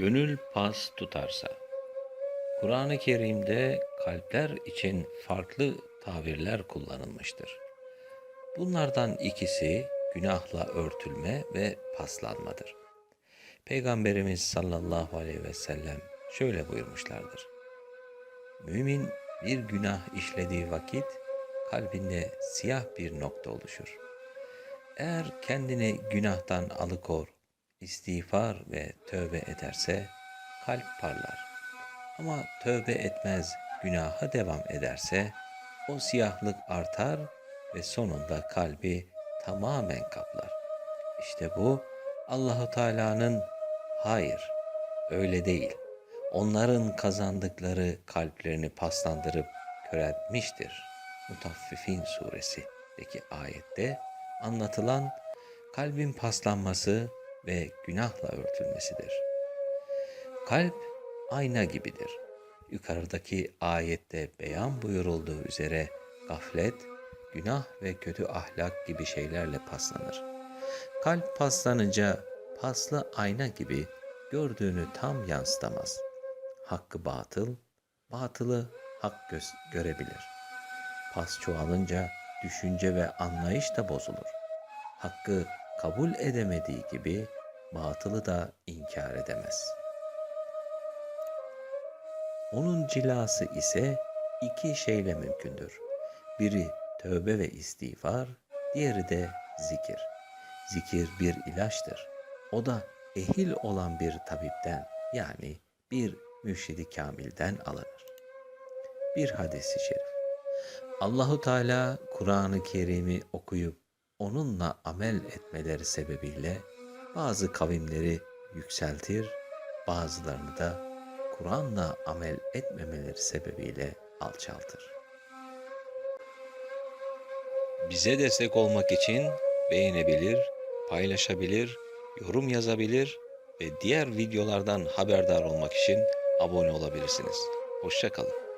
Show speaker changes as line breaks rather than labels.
Gönül pas tutarsa. Kur'an-ı Kerim'de kalpler için farklı tabirler kullanılmıştır. Bunlardan ikisi günahla örtülme ve paslanmadır. Peygamberimiz sallallahu aleyhi ve sellem şöyle buyurmuşlardır. Mümin bir günah işlediği vakit kalbinde siyah bir nokta oluşur. Eğer kendini günahtan alıkor, istiğfar ve tövbe ederse kalp parlar. Ama tövbe etmez, günaha devam ederse o siyahlık artar ve sonunda kalbi tamamen kaplar. İşte bu Allahu Teala'nın hayır öyle değil. Onların kazandıkları kalplerini paslandırıp köreltmiştir. Mutaffifin suresindeki ayette anlatılan kalbin paslanması ve günahla örtülmesidir. Kalp ayna gibidir. Yukarıdaki ayette beyan buyurulduğu üzere gaflet, günah ve kötü ahlak gibi şeylerle paslanır. Kalp paslanınca paslı ayna gibi gördüğünü tam yansıtamaz. Hakkı batıl, batılı hak göz görebilir. Pas çoğalınca düşünce ve anlayış da bozulur. Hakkı kabul edemediği gibi batılı da inkar edemez. Onun cilası ise iki şeyle mümkündür. Biri tövbe ve istiğfar, diğeri de zikir. Zikir bir ilaçtır. O da ehil olan bir tabipten yani bir mürşidi kamilden alınır. Bir hadisi şerif. Allahu Teala Kur'an-ı Kerim'i okuyup onunla amel etmeleri sebebiyle bazı kavimleri yükseltir, bazılarını da Kur'an'la amel etmemeleri sebebiyle alçaltır. Bize destek olmak için beğenebilir, paylaşabilir, yorum yazabilir ve diğer videolardan haberdar olmak için abone olabilirsiniz. Hoşçakalın.